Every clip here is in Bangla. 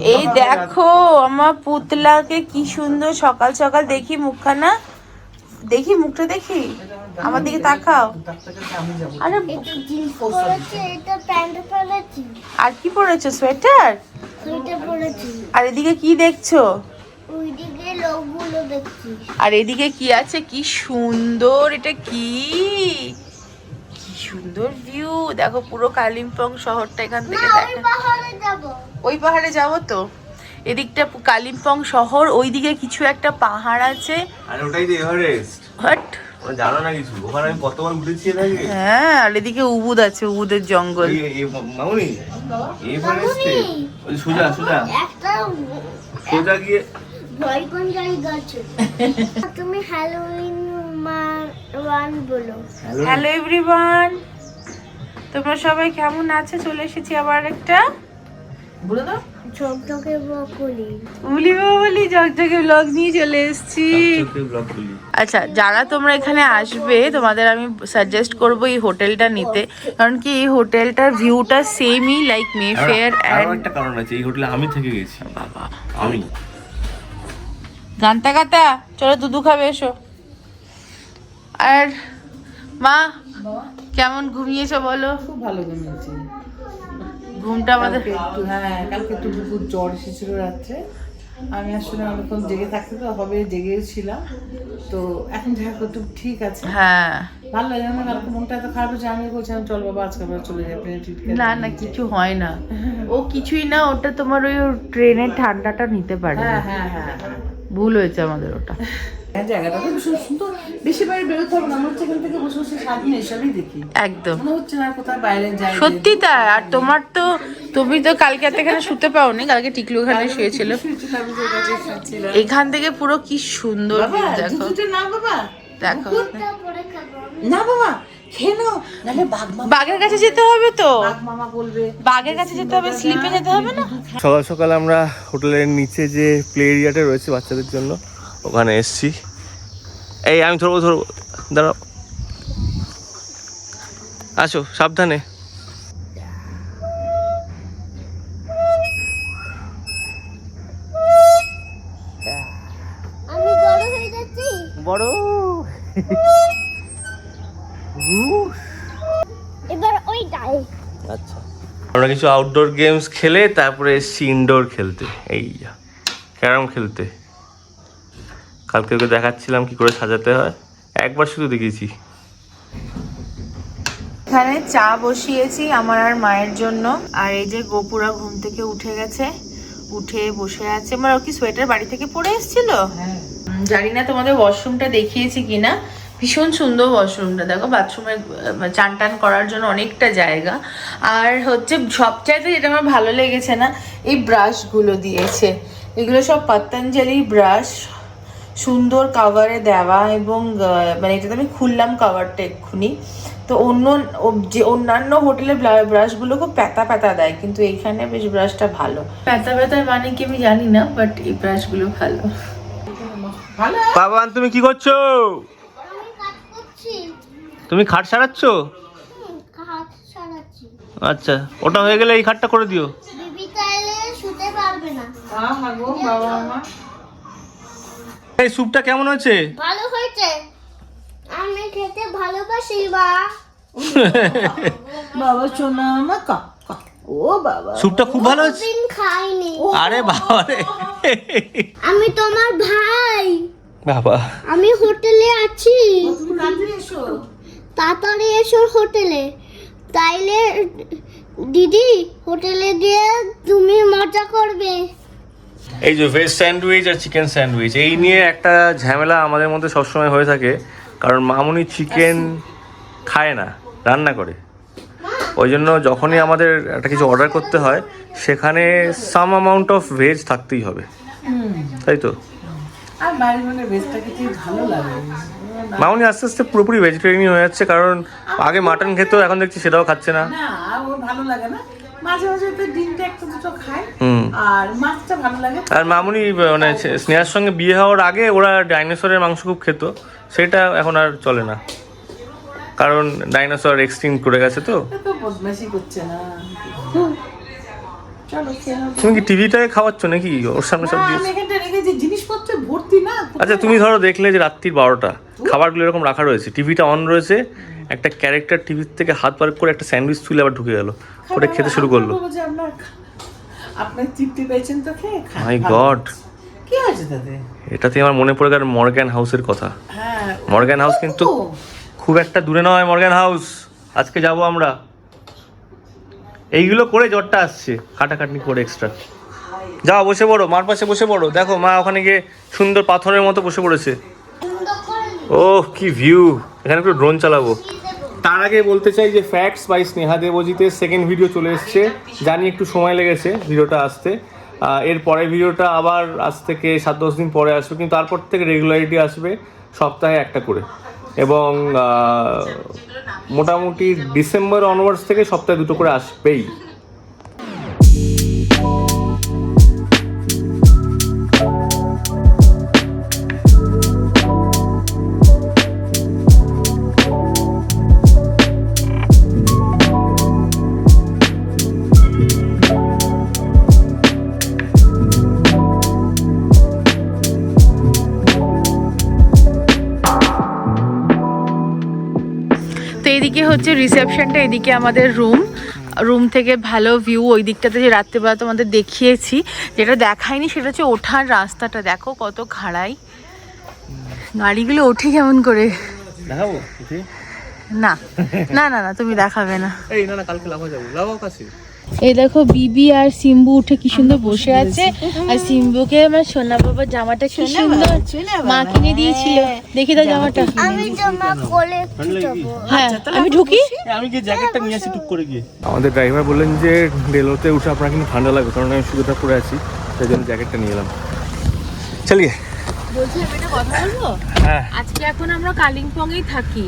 এই দেখো আমার পুতলাকে কি সুন্দর সকাল সকাল দেখি মুখখানা। দেখি মুখটা দেখি? আমার দিকে তাকাও। আরে কি পরেছো সোয়েটার? আর এদিকে কি দেখছ। আর এদিকে কি আছে? কি সুন্দর এটা কি? সুন্দর ভিউ দেখো পুরো কালিম্পং শহরটা এখান থেকে ওই পাহাড়ে যাব। ওই পাহাড়ে যাব তো? এদিকটা কালিম্পং শহর ওইদিকে কিছু একটা পাহাড় আছে। আর ওটাই তো এভারেস্ট হট ওরা না কিছু? ওখানে আমি কতবার ঘুরেছি এর আগে? হ্যাঁ আর এদিকে উবুদ আছে উবুদের জঙ্গল। এই- এই মামুনি এভারেস্টে ওই সোজা সোজা। সোজা গিয়ে ভয় কোন জায়গা আছে তুমি হ্যালোউইন হ্যালো এভরিওয়ান তোমরা সবাই কেমন আছে? চলে এসেছি আবার একটা ঝকঝকে বকলি উলি বলি জগজগে ব্লগ নিয়ে চলে এসেছি। আচ্ছা যারা তোমরা এখানে আসবে তোমাদের আমি সাজেস্ট করব এই হোটেলটা নিতে। কারণ কি এই হোটেলটার ভিউটা সেমই লাইক মে ফেয়ার আরও একটা কারণ আছে এই হোটেলে আমি থেকে গেছি। বাবা। আমি। গান্তা গাতা। চলো দুধু খাবে এসো। আর মা কেমন ঘুমিয়েছো বলো? খুব ভালো ঘুমিয়েছি। ঘুমটা আমাদের হ্যাঁ কালকে একটু দুপুর জ্বর এসেছিল রাত্রে। আমি আসলে অনেকক্ষণ জেগে থাকতে তো হবে জেগেছিলাম তো এখন দেখা একটু ঠিক আছে। হ্যাঁ। ভালো লাগে না কালকে মনটা এত খারাপ হচ্ছে আমি বলছিলাম চল বাবা আজকে আমরা চলে যাই প্লেনে না না কিছু হয় না। ও কিছুই না ওটা তোমার ওই ট্রেনের ঠান্ডাটা নিতে পারে হ্যাঁ হ্যাঁ হ্যাঁ। ভুল হয়েছে আমাদের ওটা। জায়গাটা তো ভীষণ সুন্দর। বেশি বাইরে বেরোতে হবে না হচ্ছে এখান থেকে বসে বসে সারাদিন এসবই দেখি। একদম। মনে হচ্ছে না কোথাও বাইরে যাই সত্যি তাই আর তোমার তো তুমি তো কালকে আর এখানে শুতে পাওনি কালকে টিকলু ওখানে শুয়েছিল। এখান থেকে পুরো কি সুন্দর দেখো। না বাবা। দেখো। না বাবা বাঘের কাছে যেতে হবে তো। বাঘের কাছে যেতে হবে স্লিপে যেতে হবে না? সকাল সকাল আমরা হোটেলের নিচে যে প্লে এরিয়াটা রয়েছে বাচ্চাদের জন্য ওখানে এসছি। এই আমি ধরবো ধরবো। দাঁড়াও। আসো সাবধানে। বড় হয়ে যাচ্ছি। বড়। এবার ওইটাই আচ্ছা। আমরা কিছু আউটডোর গেমস খেলে তারপরে এসছি ইনডোর খেলতে। এই ক্যারাম খেলতে। কালকে ওকে দেখাচ্ছিলাম কি করে সাজাতে হয়। একবার শুধু দেখিয়েছি এখানে চা বসিয়েছি আমার আর মায়ের জন্য। আর এই যে গোপুরা ঘুম থেকে উঠে গেছে উঠে বসে আছে। মানে ওর কি সোয়েটার বাড়ি থেকে পরে এসেছিল? হ্যাঁ। জানি না তোমাদের ওয়াশরুমটা দেখিয়েছি কিনা। ভীষণ সুন্দর ওয়াশরুমটা দেখো বাথরুমে চান টান করার জন্য অনেকটা জায়গা। আর হচ্ছে সবচাইতে যেটা আমার ভালো লেগেছে না এই ব্রাশগুলো দিয়েছে। এগুলো সব পতঞ্জলি ব্রাশ সুন্দর কাভারে দেওয়া এবং মানে এটাতে আমি খুললাম কাভারটা এক্ষুনি। তো অন্য যে অন্যান্য হোটেলের ব্রাশগুলো খুব প্যাতা প্যাতা দেয় কিন্তু এইখানে বেশ ব্রাশটা ভালো। প্যাতা প্যাতার মানে কি আমি জানি না বাট এই ব্রাশগুলো ভালো। বাবান তুমি কি করছ? আমি কাজ করছি তুমি খাট সারাচ্ছ। আচ্ছা ওটা হয়ে গেলে এই খাটটা করে দিও। শুতে পারবে না। গো বাবা মা এই স্যুপটা কেমন হয়েছে? ভালো হয়েছে। আমি খেতে ভালোবাসি বা বাবা শোনা মা কা কা। ও বাবা। স্যুপটা খুব ভালো হয়েছে? দিন খাইনি? আরে বাবা। রে আমি তোমার ভাই। বাবা। আমি হোটেলে আছি। তাড়াতাড়ি এসো? তাড়াতাড়ি এসো হোটেলে। তাইলে দিদি হোটেলে গিয়ে তুমি মজা করবে। এই যে ভেজ স্যান্ডউইচ আর চিকেন স্যান্ডউইচ এই নিয়ে একটা ঝামেলা আমাদের মধ্যে সবসময় হয়ে থাকে। কারণ মামুনি চিকেন খায় না রান্না করে। ওই জন্য যখনই আমাদের একটা কিছু অর্ডার করতে হয় সেখানে সাম অ্যামাউন্ট অফ ভেজ থাকতেই হবে। তাই তো? মানে মামুনি আস্তে আস্তে পুরোপুরি ভেজিটেরিয়ান হয়ে যাচ্ছে কারণ আগে মাটন খেতো এখন দেখছি সেটাও খাচ্ছে না। ভালো লাগে না। মাঝে মাঝে তো ডিমটা একটু দুটো খায়। হুম। আর মাছটা ভালো লাগে। আর মামুনি মানে স্নেহার সঙ্গে বিয়ে হওয়ার আগে ওরা ডাইনোসরের মাংস খুব খেত। সেটা এখন আর চলে না। কারণ ডাইনোসর এক্সটিং করে গেছে তো। বদমাশি করছে না। তুমি কি টিভিটাকে খাওয়াচ্ছ নাকি? ওর সামনে সব জিনিসপত্র ভর্তি না আচ্ছা তুমি ধরো দেখলে যে রাত্রির বারোটা। খাবারগুলো এরকম রাখা রয়েছে। টিভিটা অন রয়েছে। একটা ক্যারেক্টার টিভির থেকে হাত বার করে একটা স্যান্ডউইচ তুলে আবার ঢুকে গেল। ওটা খেতে শুরু করল। আপনার তৃপ্তি পেয়েছেন তো খেয়ে মাই গড কি হয়েছে তাতে? এটাতে আমার মনে পড়ে গেল মর্গ্যান হাউসের কথা। হ্যাঁ মর্গ্যান হাউস কিন্তু খুব একটা দূরে নয় মর্গ্যান হাউস। আজকে যাব আমরা। এইগুলো করে জ্বরটা আসছে খাটাখাটনি করে এক্সট্রা যাও বসে পড়ো মার পাশে বসে পড়ো। দেখো মা ওখানে গিয়ে সুন্দর পাথরের মতো বসে পড়েছে। করে ওহ কি ভিউ এখানে একটু ড্রোন চালাবো। তার আগে বলতে চাই যে ফ্যাক্টস বাই স্নেহা দেবজিতের সেকেন্ড ভিডিও চলে এসছে। জানি একটু সময় লেগেছে ভিডিওটা আসতে। এর পরের ভিডিওটা আবার আজ থেকে সাত দশ দিন পরে আসবে, কিন্তু তারপর থেকে রেগুলারিটি আসবে সপ্তাহে একটা করে। এবং মোটামুটি ডিসেম্বর অনওয়ার্ডস থেকে সপ্তাহে দুটো করে আসবেই। হচ্ছে রিসেপশনটা এদিকে আমাদের রুম রুম থেকে ভালো ভিউ ওই দিকটাতে যে রাত্রেবেলা তোমাদের দেখিয়েছি। যেটা দেখায়নি সেটা হচ্ছে ওঠার রাস্তাটা। দেখো কত খাড়াই। গাড়িগুলো ওঠে কেমন করে? দেখাবো? না। না না না তুমি দেখাবে না। এই না না কালকে লাভা যাব লাভাও কাছে? এই দেখো বিবি আর সিম্বু উঠে কি সুন্দর বসে আছে। আর সিম্বুকে আমার সোনা বাবার জামাটা কি সুন্দর মা কিনে দিয়েছিল। দেখি তো জামাটা। আমি জমা যাব। হ্যাঁ আমি ঢুকি। আমি গিয়ে জ্যাকেটটা নিয়ে আসি টুক করে গিয়ে। আমাদের ড্রাইভার বললেন যে ডেলোতে উঠে আপনার কিন্তু ঠান্ডা লাগবে কারণ আমি সুবিধা পরে আছি সেই জন্য জ্যাকেটটা নিয়ে এলাম। চালিয়ে। বলছি আমি একটা কথা বলব? হ্যাঁ। আজকে এখন আমরা কালিম্পংয়েই থাকি।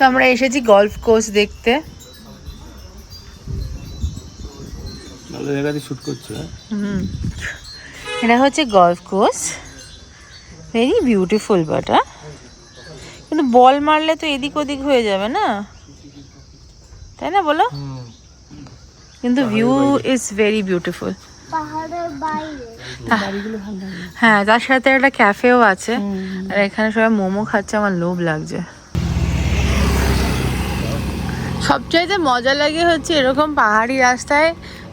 তো আমরা এসেছি গলফ কোর্স দেখতে। ভালো জায়গাতে শ্যুট করছ হ্যাঁ? হুম। এটা হচ্ছে গলফ কোর্স ভেরি বিউটিফুল বাটা কিন্তু বল মারলে তো এদিক ওদিক হয়ে যাবে না। তাই না বলো? কিন্তু ভিউ ইজ ভেরি বিউটিফুল হ্যাঁ তার সাথে একটা ক্যাফেও আছে। আর এখানে সবাই মোমো খাচ্ছে আমার লোভ লাগছে। সবচাইতে মজা লাগে হচ্ছে এরকম পাহাড়ি রাস্তায়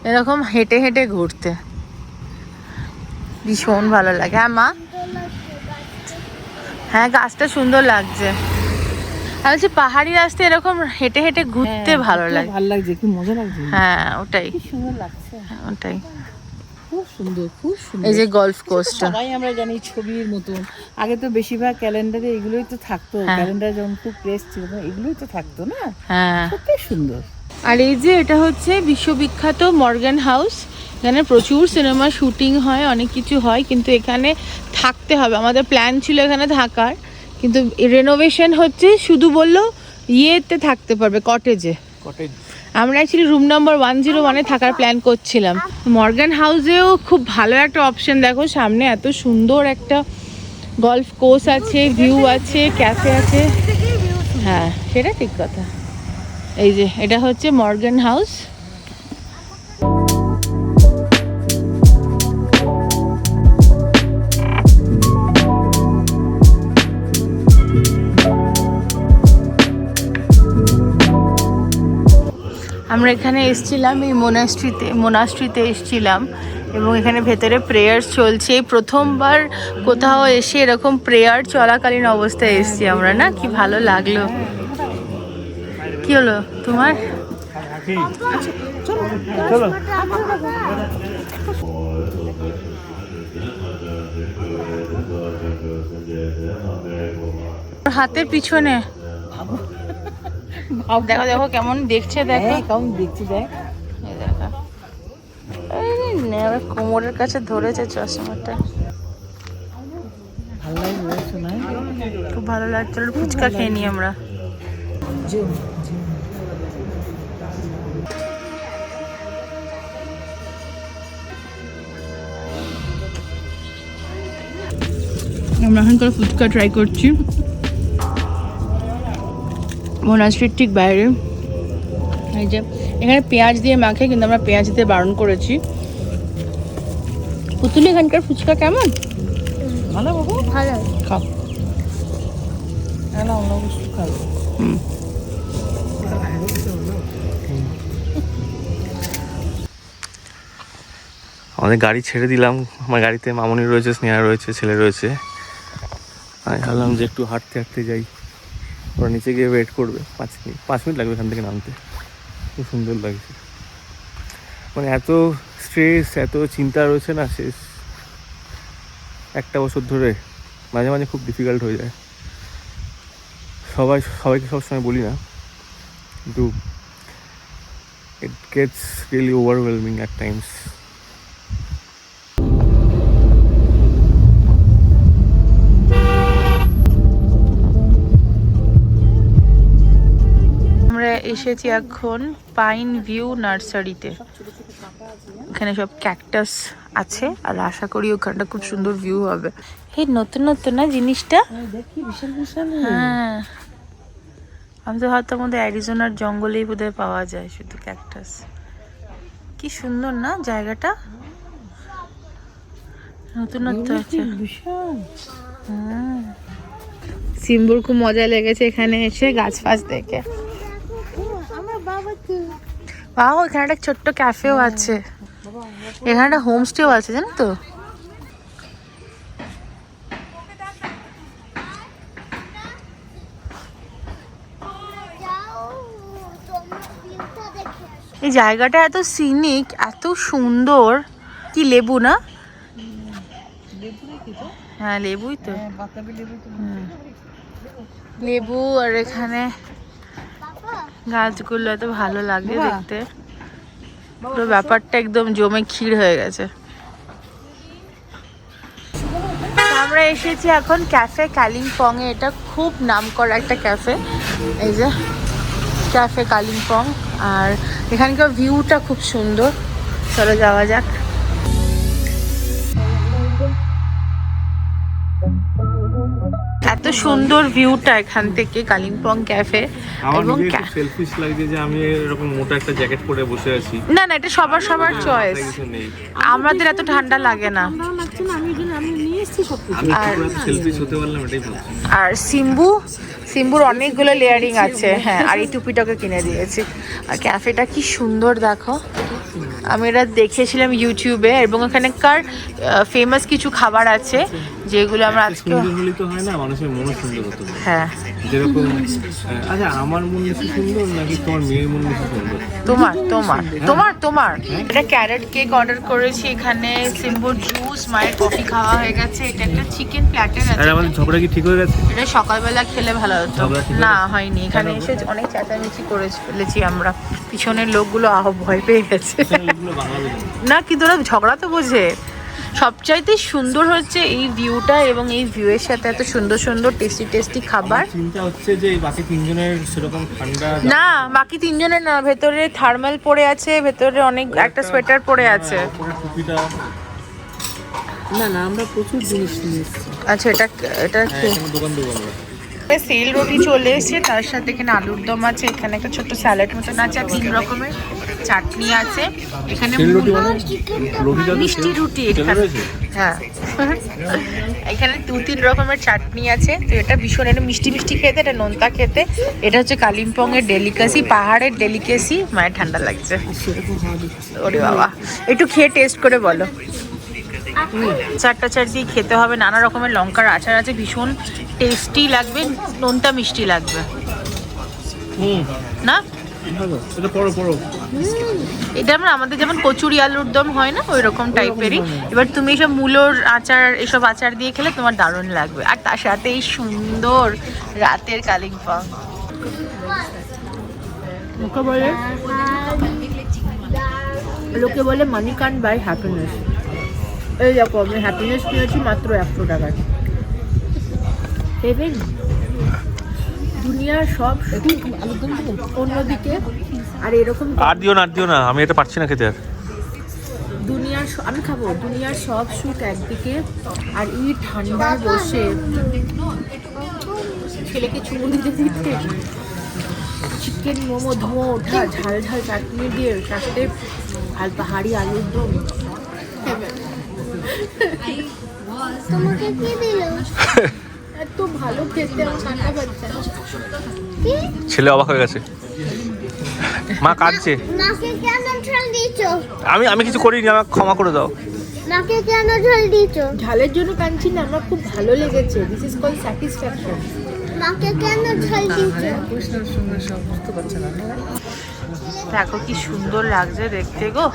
এরকম হেঁটে হেঁটে ঘুরতে। ভীষণ ভালো লাগে। হ্যাঁ মা? হ্যাঁ গাছটা সুন্দর লাগছে। আর হচ্ছে পাহাড়ি রাস্তায় এরকম হেঁটে হেঁটে ঘুরতে ভালো লাগে। ভালো লাগছে কি মজা লাগছে। হ্যাঁ ওটাই। সুন্দর লাগছে। ওটাই। খুব সুন্দর খুব সুন্দর। এই যে গলফ কোর্সটা সবাই আমরা জানি ছবির মতন আগে তো বেশিরভাগ ক্যালেন্ডারে এগুলোই তো থাকতো। ক্যালেন্ডার যখন খুব প্রেস ছিল এগুলোই তো থাকতো না? হ্যাঁ। সত্যি সুন্দর। আর এই যে এটা হচ্ছে বিশ্ববিখ্যাত মর্গান হাউস এখানে প্রচুর সিনেমা শুটিং হয় অনেক কিছু হয় কিন্তু এখানে থাকতে হবে। আমাদের প্ল্যান ছিল এখানে থাকার কিন্তু রেনোভেশন হচ্ছে শুধু বলল ইয়েতে থাকতে পারবে কটেজে কটেজ আমরা actually room number one zero ওয়ানে থাকার প্ল্যান করছিলাম। মর্গান হাউসেও খুব ভালো একটা অপশন দেখো, সামনে এত সুন্দর একটা গলফ কোর্স আছে ভিউ আছে ক্যাফে আছে। হ্যাঁ সেটা ঠিক কথা। এই যে, এটা হচ্ছে মর্গান হাউস আমরা এখানে এসেছিলাম এই মোনাস্ট্রিতে মোনাস্ট্রিতে এসেছিলাম এবং এখানে ভেতরে প্রেয়ার চলছে। এই প্রথমবার কোথাও এসে এরকম প্রেয়ার চলাকালীন অবস্থায় এসেছি আমরা, না? কি ভালো লাগল। কি হলো তোমার? হাতের পিছনে। দেখো দেখো কেমন দেখছে দেখো। হ্যাঁ কেমন দেখছি দেখ। দেখো। কোমরের কাছে ধরেছে চশমাটা। খুব ভালো লাগছিল ফুচকা খেয়ে নিই আমরা। আমরা এখন করে ফুচকা ট্রাই করছি। মোনাস্ট্রির ঠিক বাইরে। এই যে এখানে পেঁয়াজ দিয়ে মাখে কিন্তু আমরা পেঁয়াজ দিতে বারণ করেছি। পুতুলি এখানকার ফুচকা কেমন? ভালো বাবু? ভালো। খাও। হুম। আমাদের গাড়ি ছেড়ে দিলাম। আমার গাড়িতে মামনি রয়েছে স্নেহা রয়েছে ছেলে রয়েছে। আমি ভাবলাম যে একটু হাঁটতে হাঁটতে যাই। ওরা নিচে গিয়ে ওয়েট করবে। পাঁচ মিনিট পাঁচ মিনিট লাগবে এখান থেকে নামতে। খুব সুন্দর লাগছে। মানে এত স্ট্রেস এত চিন্তা রয়েছে না শেষ একটা বছর ধরে মাঝে মাঝে খুব ডিফিকাল্ট হয়ে যায়। সবাই, সবাইকে সবসময় বলি না, কিন্তু it gets really overwhelming at times এসেছি এখন পাইন ভিউ নার্সারিতে এখানে সব ক্যাকটাস আছে আর আশা করি ওখানটা খুব সুন্দর ভিউ হবে। এই নতুন নতুন না জিনিসটা? হ্যাঁ আমি তো হয়তো আমাদের অ্যারিজোনার জঙ্গলেই বোধহয় পাওয়া যায় শুধু ক্যাকটাস কি সুন্দর না জায়গাটা? নতুন নতুন আছে। হ্যাঁ। সিম্বুর খুব মজা লেগেছে এখানে এসে গাছ ফাছ দেখে। বাহ এখানে একটা ছোট্ট ক্যাফেও আছে। এখানে একটা হোমস্টেও আছে জানো তো? এই জায়গাটা এত সিনিক এত সুন্দর। কি লেবু না? হ্যাঁ লেবুই তো। হ্যাঁ লেবু আর এখানে গাছগুলো এত ভালো লাগে দেখতে। পুরো ব্যাপারটা একদম জমে ক্ষীর হয়ে গেছে। আমরা এসেছি এখন ক্যাফে কালিম্পং এ এটা খুব নাম করা একটা ক্যাফে। এই যে ক্যাফে কালিম্পং। আর এখানকার ভিউটা খুব সুন্দর। চলো যাওয়া যাক। এত সুন্দর ভিউটা এখান থেকে কালিম্পং ক্যাফে এবং সেলফিশ লাগছে যে আমি এরকম মোটা একটা জ্যাকেট পরে বসে আছি। না না এটা সবার সবার চয়েস আমাদের এত ঠান্ডা লাগে না। আর- সিম্বু সিম্বুর অনেকগুলো লেয়ারিং আছে হ্যাঁ আর এই টুপিটাকে কিনে দিয়েছি। আর ক্যাফেটা কি সুন্দর দেখো। আমি এটা দেখেছিলাম ইউটিউবে এবং এখানকার ফেমাস কিছু খাবার আছে যেগুলো আমরা আজকে সুন্দর তো হয় না মানুষের মনও সুন্দর হতে হ্যাঁ। যেরকম আচ্ছা আমার মন বেশি সুন্দর নাকি তোমার মেয়ের মন বেশি সুন্দর? তোমার তোমার তোমার তোমার। এটা ক্যারেট কেক অর্ডার করেছি এখানে সিম্বুর জুস মায়ের কফি খাওয়া হয়ে গেছে এটা একটা চিকেন প্ল্যাটার আর আছে আমাদের ঝগড়া কি ঠিক হয়ে গেছে? এটা সকালবেলা খেলে ভালো হতো। না হয়নি। এখানে এসে অনেক চেঁচামেচি করে ফেলেছি আমরা। পিছনের লোকগুলো আহ ভয় পেয়ে গেছে। না কিন্তু ওরা ঝগড়া তো বোঝে। সবচাইতে সুন্দর হচ্ছে এই ভিউটা এবং এই ভিউয়ের সাথে এত সুন্দর সুন্দর টেস্টি টেস্টি খাবার। চিন্তা হচ্ছে যে বাকি তিনজনের সেরকম ঠান্ডা না বাকি তিনজনের না ভেতরে থার্মাল পরে আছে ভেতরে অনেক একটা সোয়েটার পরে আছে। টুপিটা। না না আমরা প্রচুর জিনিস নিয়ে আচ্ছা এটা এটা হ্যাঁ, দোকান দেবো আমরা সেল রুটি চলে এসেছে তার সাথে এখানে আলুর দম আছে এখানে একটা ছোট্ট স্যালাড মতন আছে তিন রকমের। চাটনি আছে। এখানে মিষ্টি রুটি এখানে। হ্যাঁ। এখানে দু তিন রকমের চাটনি আছে। তো এটা ভীষণ এটা মিষ্টি মিষ্টি খেতে এটা নোনতা খেতে। এটা হচ্ছে কালিম্পং এর ডেলিকাসি পাহাড়ের ডেলিকেসি মায়ের ঠান্ডা লাগছে। ওরে বাবা। একটু খেয়ে টেস্ট করে বলো। চারটা চার দিয়ে খেতে হবে। নানা রকমের লঙ্কার আচার আছে। ভীষণ টেস্টি লাগবে। নোনতা মিষ্টি লাগবে। হুম। না? এটা পড়ো পড়ো এটা আমরা আমাদের যেমন কচুরি আলুর দম হয় না ওই রকম টাইপেরই এবার তুমি এসব মূলোর আচার এসব আচার দিয়ে খেলে তোমার দারুণ লাগবে। আর তার সাথে এই সুন্দর রাতের কালিম্পং। লোকে বলে? লোকে মানি কান বাই হ্যাপিনেস এই দেখো আমি হ্যাপিনেস কিনেছি মাত্র একশো টাকায়। ভেবে দুনিয়ার সব অন্যদিকে। আর এরকম আর দিও না আর দিও না আমি এটা পারছি না খেতে আর। দুনিয়ার আমি খাব দুনিয়ার সব সুখ একদিকে আর এই ঠান্ডায় বসে ছেলেকে চুমু দিতে দিতে চিকেন মোমো ধোঁয়া ওঠা ঝাল ঝাল চাটনি দিয়ে তার সাথে আর পাহাড়ি আলুর দম। তোমাকে কি দিল? এত ভালো খেতে আমার কাটা পাচ্ছে ছেলে অবাক হয়ে গেছে। মা কাঁদছে। আমি আমি কিছু করিনি আমাকে ক্ষমা করে দাও। নাকে কেন ঝাল ঝালের জন্য কাঁদছি না আমার খুব ভালো লেগেছে দিস ইজ কল স্যাটিসফ্যাকশন নাকে কেন ঝাল দিছো কৃষ্ণের সঙ্গে সব বুঝতে পারছে না না? দেখো কি সুন্দর লাগছে দেখতে গো।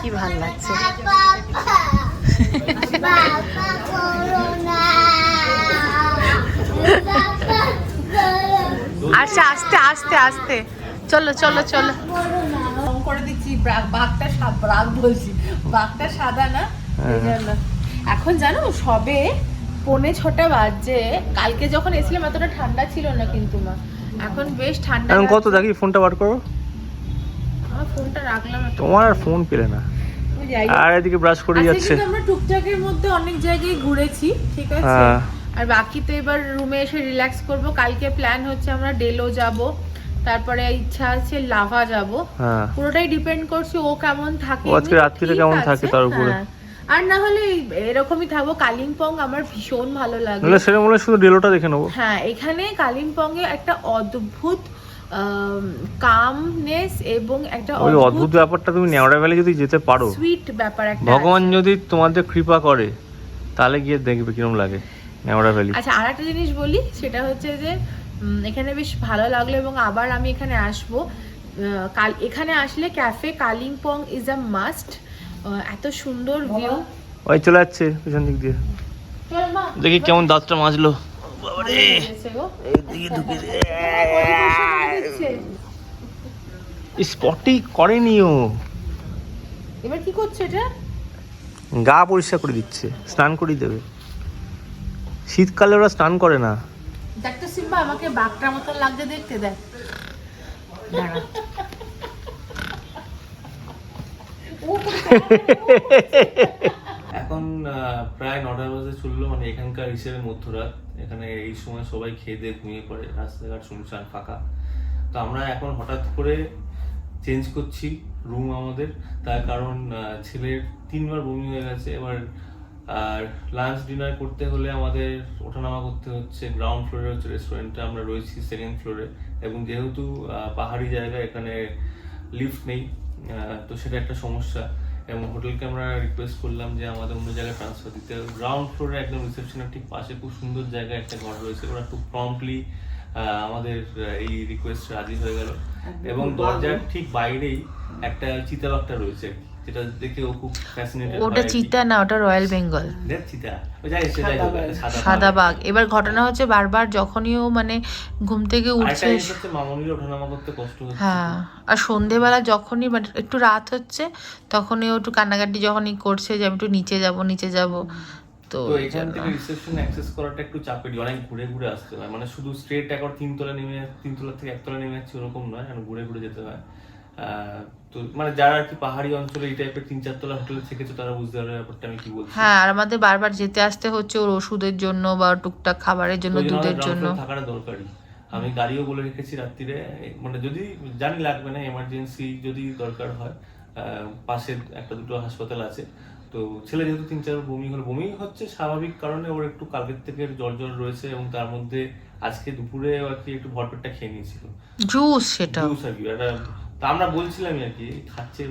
কি ভালো লাগছে। আচ্ছা আস্তে আস্তে আস্তে। চলো চলো চলো। রং করে দিচ্ছি বাঘটা বাঘ বলছি। বাঘটা সাদা না? এই এখন জানো সবে পৌনে ছটা বাজছে কালকে যখন এসেছিলাম এতটা ঠান্ডা ছিল না কিন্তু মা। এখন বেশ ঠান্ডা এখন কত? দেখি ফোনটা বার করো। আমার ফোনটা রাখলাম তোমার আর ফোন পেলে না। যাই আর এদিকে ব্রাশ করে যাচ্ছে। আমরা টুকটাকের মধ্যে অনেক জায়গায় ঘুরেছি ঠিক আছে? হ্যাঁ। আর বাকি তো এবার রুমে এসে রিল্যাক্স করব। কালকে প্ল্যান হচ্ছে আমরা ডেলো যাব তারপরে ইচ্ছা আছে লাভা যাব। হ্যাঁ। পুরোটাই ডিপেন্ড করছে ও কেমন থাকে। আজকে রাত্রিটা কেমন থাকে তার উপরে। হ্যাঁ। আর না হলে এরকমই থাকব কালিম্পং আমার ভীষণ ভালো লাগে। সেটা মনে শুধু ডেলোটা দেখে নেব। হ্যাঁ এখানে কালিম্পং এ একটা অদ্ভুত কামনেস এবং একটা ওই অদ্ভুত ব্যাপারটা তুমি নেওড়া ভ্যালি যদি যেতে পারো সুইট ব্যাপার একটা ভগবান যদি তোমাদের কৃপা করে তাহলে গিয়ে দেখবে কিরম লাগে নেওড়া ভ্যালি। আচ্ছা আর একটা জিনিস বলি সেটা হচ্ছে যে এখানে বেশ ভালো লাগল এবং আবার আমি এখানে আসব। কাল এখানে আসলে cafe Kalimpong is a must এত সুন্দর ভিউ ওই চলে যাচ্ছে পিছন দিক দিয়ে। দেখি কেমন দাঁতটা মাজলো। স্পটই করেনি ও এবার কি করছে এটা? গা পরিষ্কার করে দিচ্ছে স্নান করিয়ে দেবে। শীতকালে ওরা স্নান করে না। তো সিম্বা আমাকে বাঘটার মতন লাগছে দেখতে দেখ। এখন প্রায় নটা বাজে চলল মানে এখানকার হিসেবে মধ্যরাত। এখানে এই সময় সবাই খেয়ে দিয়ে ঘুমিয়ে পড়ে রাস্তাঘাট শুনশান ফাঁকা। তো আমরা এখন হঠাৎ করে চেঞ্জ করছি রুম আমাদের। তার কারণ ছেলের তিনবার বমি হয়ে গেছে। এবার, আর লাঞ্চ ডিনার করতে হলে আমাদের ওঠানামা করতে হচ্ছে। গ্রাউন্ড ফ্লোরে হচ্ছে রেস্টুরেন্টে আমরা রয়েছি সেকেন্ড ফ্লোরে এবং যেহেতু পাহাড়ি জায়গা, এখানে লিফট নেই তো সেটা একটা সমস্যা। এবং হোটেলকে আমরা রিকোয়েস্ট করলাম যে আমাদের অন্য জায়গায় ট্রান্সফার দিতে। গ্রাউন্ড ফ্লোরে একদম রিসেপশনের ঠিক পাশে খুব সুন্দর জায়গায় একটা ঘর রয়েছে। ওরা খুব প্রম্পটলি আমাদের এই রিকোয়েস্ট রাজি হয়ে গেল। এবং দরজার ঠিক বাইরেই একটা চিতাবাঘটা রয়েছে যেটা দেখে ও খুব ফ্যাসিনেটেড ওটা চিতা না ওটা রয়্যাল বেঙ্গল দেখ চিতা। সাদা বাঘ। এবার ঘটনা হচ্ছে বারবার যখনই ও মানে ঘুম থেকে উঠছে। হ্যাঁ আর সন্ধেবেলা যখনই মানে একটু রাত হচ্ছে তখনই ও একটু কান্নাকাটি যখনই করছে যে আমি একটু নিচে যাব নিচে যাব। তো এখান থেকে রিসেপশন অ্যাক্সেস করাটা একটু অনেক ঘুরে ঘুরে আসতে হয়। মানে শুধু স্ট্রেট একবার তিনতলা নেমে তিনতলা থেকে একতলা নেমে যাচ্ছে ওরকম নয় এখন ঘুরে ঘুরে যেতে হয়। তো মানে যারা আর কি পাহাড়ি অঞ্চলে এই টাইপের তিন চারতলা হোটেলে থেকেছে তারা বুঝতে পারবে ব্যাপারটা আমি কি বলছি। হ্যাঁ আর আমাদের বারবার যেতে আসতে হচ্ছে ওর ওষুধের জন্য বা টুকটাক খাবারের জন্য দুধের জন্য। থাকাটা দরকারি আমি গাড়িও বলে রেখেছি রাত্রিরে। মানে যদি জানি লাগবে না এমার্জেন্সি যদি দরকার হয় আহ, পাশে একটা দুটো হাসপাতাল আছে। তো ছেলে যেহেতু তিন চার বমি হলো বমি হচ্ছে স্বাভাবিক কারণে ওর একটু কালকের থেকে জ্বর জ্বর রয়েছে এবং তার মধ্যে আজকে দুপুরে আর কি একটু ভরপেটটা খেয়ে নিয়েছিল। জুস সেটা। জুস আর কি একটা তা আমরা বলছিলামই আর কি খাচ্ছে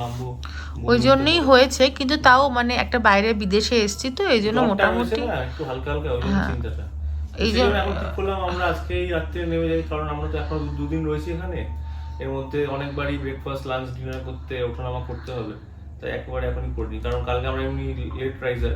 নামবো ওই জন্যই হয়েছে কিন্তু তাও মানে একটা বাইরে বিদেশে এসেছি তো এই জন্য মোটামুটি একটু হালকা হালকা ওই হ্যাঁ। চিন্তাটা। এই জন্য এখন ঠিক করলাম আমরা আজকে এই রাত্রে নেমে যাই কারণ আমরা তো এখন দুদিন রয়েছি এখানে। এর মধ্যে অনেকবারই ব্রেকফাস্ট লাঞ্চ ডিনার করতে ওঠানামা করতে হবে। তাই একবারে এখনই নিই। কারণ কালকে আমরা এমনি লেট রাইজার